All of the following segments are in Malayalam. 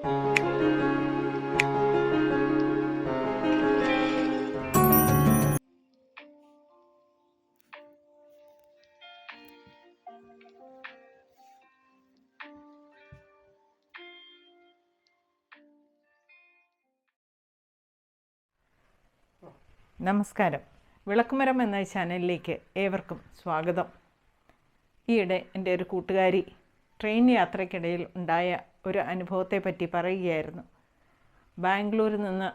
നമസ്കാരം. വിളക്കുമരം എന്ന ചാനലിലേക്ക് ഏവർക്കും സ്വാഗതം. ഈയിടെ എന്റെ ഒരു കൂട്ടുകാരി ട്രെയിൻ യാത്രയ്ക്കിടയിൽ ഉണ്ടായ ഒരു അനുഭവത്തെ പറ്റി പറയുകയായിരുന്നു. ബാംഗ്ലൂരിൽ നിന്ന്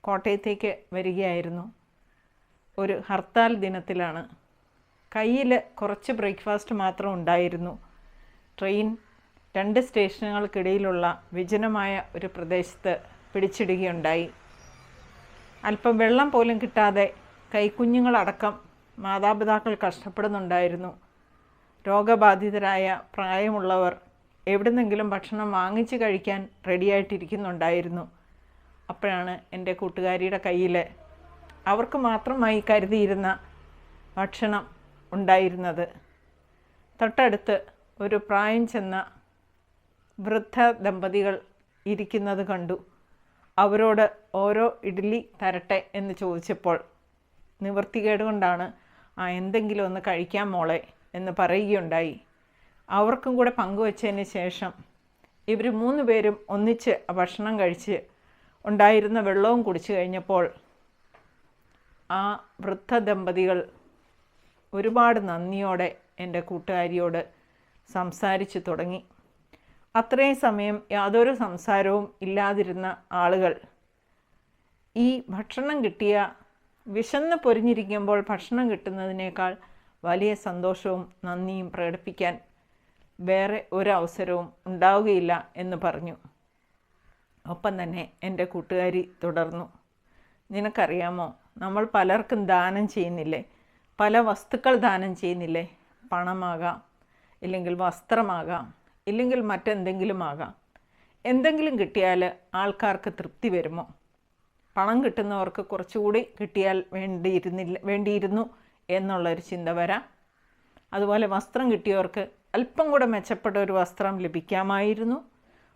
കോട്ടയത്തേക്ക് വരികയായിരുന്നു. ഒരു ഹർത്താൽ ദിനത്തിലാണ്. കയ്യിൽ കുറച്ച് ബ്രേക്ക്ഫാസ്റ്റ് മാത്രം ഉണ്ടായിരുന്നു. ട്രെയിൻ രണ്ട് സ്റ്റേഷനുകൾക്കിടയിലുള്ള വിജനമായ ഒരു പ്രദേശത്ത് പിടിച്ചിടുകയുണ്ടായി. അല്പം വെള്ളം പോലും കിട്ടാതെ കൈക്കുഞ്ഞുങ്ങളടക്കം മാതാപിതാക്കൾ കഷ്ടപ്പെടുന്നുണ്ടായിരുന്നു. രോഗബാധിതരായ പ്രായമുള്ളവർ എവിടുന്നെങ്കിലും ഭക്ഷണം വാങ്ങിച്ച് കഴിക്കാൻ റെഡിയായിട്ടിരിക്കുന്നുണ്ടായിരുന്നു. അപ്പോഴാണ് എന്റെ കൂട്ടുകാരിയുടെ കയ്യിൽ അവർക്ക് മാത്രമായി കരുതിയിരുന്ന ഭക്ഷണം ഉണ്ടായിരുന്നത്. തൊട്ടടുത്ത് ഒരു പ്രായം ചെന്ന വൃദ്ധ ദമ്പതികൾ ഇരിക്കുന്നത് കണ്ടു. അവരോട് ഓരോ ഇഡ്ഡലി തരട്ടെ എന്ന് ചോദിച്ചപ്പോൾ നിവൃത്തികേട് കൊണ്ടാണ് ആ എന്തെങ്കിലും ഒന്ന് കഴിക്കാൻ മോളെ എന്ന് പറയുകയുണ്ടായി. അവർക്കും കൂടെ പങ്കുവച്ചതിന് ശേഷം ഇവർ മൂന്ന് പേരും ഒന്നിച്ച് ഭക്ഷണം കഴിച്ച് ഉണ്ടായിരുന്ന വെള്ളവും കുടിച്ചു കഴിഞ്ഞപ്പോൾ ആ വൃദ്ധ ദമ്പതികൾ ഒരുപാട് നന്ദിയോടെ എന്റെ കൂട്ടുകാരിയോട് സംസാരിച്ചു തുടങ്ങി. അത്രയും സമയം യാതൊരു സംസാരവും ഇല്ലാതിരുന്ന ആളുകൾ ഈ ഭക്ഷണം കിട്ടിയ വിശന്ന് പൊരിഞ്ഞിരിക്കുമ്പോൾ ഭക്ഷണം കിട്ടുന്നതിനേക്കാൾ വലിയ സന്തോഷവും നന്ദിയും പ്രകടിപ്പിക്കാൻ വേറെ ഒരവസരവും ഉണ്ടാവുകയില്ല എന്ന് പറഞ്ഞു. ഒപ്പം തന്നെ എന്റെ കൂട്ടുകാരി തുടർന്നു. നിനക്കറിയാമോ നമ്മൾ പലർക്കും ദാനം ചെയ്യുന്നില്ലേ? പല വസ്തുക്കൾ ദാനം ചെയ്യുന്നില്ലേ? പണമാകാം ഇല്ലെങ്കിൽ വസ്ത്രമാകാം ഇല്ലെങ്കിൽ മറ്റെന്തെങ്കിലും ആകാം. എന്തെങ്കിലും കിട്ടിയാൽ ആൾക്കാർക്ക് തൃപ്തി വരുമോ? പണം കിട്ടുന്നവർക്ക് കുറച്ചുകൂടി കിട്ടിയാൽ വേണ്ടിയിരുന്നില്ല വേണ്ടിയിരുന്നു എന്നുള്ളൊരു ചിന്ത വരാം. അതുപോലെ വസ്ത്രം കിട്ടിയവർക്ക് അല്പം കൂടെ മെച്ചപ്പെട്ട ഒരു വസ്ത്രം ലഭിക്കാമായിരുന്നു.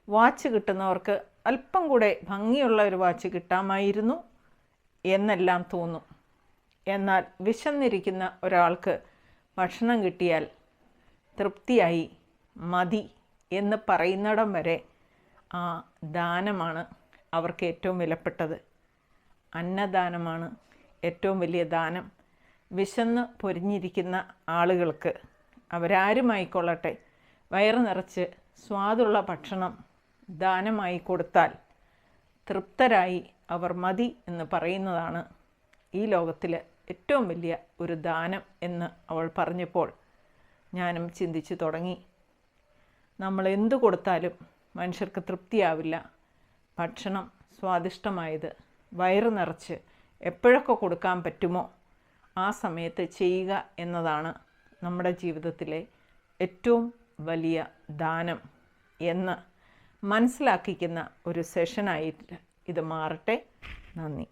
വാച്ച് കിട്ടുന്നവർക്ക് അല്പം കൂടെ ഭംഗിയുള്ള ഒരു വാച്ച് കിട്ടാമായിരുന്നു എന്നെല്ലാം തോന്നും. എന്നാൽ വിശന്നിരിക്കുന്ന ഒരാൾക്ക് ഭക്ഷണം കിട്ടിയാൽ തൃപ്തിയായി മതി എന്ന് പറയുന്നിടം വരെ ആ ദാനമാണ് അവർക്ക് ഏറ്റവും വിലപ്പെട്ടത്. അന്നദാനമാണ് ഏറ്റവും വലിയ ദാനം. വിശന്ന് പൊരിഞ്ഞിരിക്കുന്ന ആളുകൾക്ക് അവരാരുമായിക്കൊള്ളട്ടെ? വയറ് നിറച്ച് സ്വാദുള്ള ഭക്ഷണം ദാനമായി കൊടുത്താൽ തൃപ്തരായി അവർ മതി എന്ന് പറയുന്നതാണ് ഈ ലോകത്തിലെ ഏറ്റവും വലിയ ഒരു ദാനം എന്ന് അവൾ പറഞ്ഞപ്പോൾ ഞാനും ചിന്തിച്ചു തുടങ്ങി. നമ്മൾ എന്തു കൊടുത്താലും മനുഷ്യർക്ക് തൃപ്തിയാവില്ല. ഭക്ഷണം സ്വാദിഷ്ടമായത് വയറ് നിറച്ച് എപ്പോഴൊക്കെ കൊടുക്കാൻ പറ്റുമോ ആ സമയത്ത് ചെയ്യുക എന്നതാണ് നമ്മുടെ ജീവിതത്തിലെ ഏറ്റവും വലിയ ദാനം എന്ന് മനസ്സിലാക്കിക്കുന്ന ഒരു സെഷനായിട്ട് ഇത് മാറട്ടെ. നന്ദി.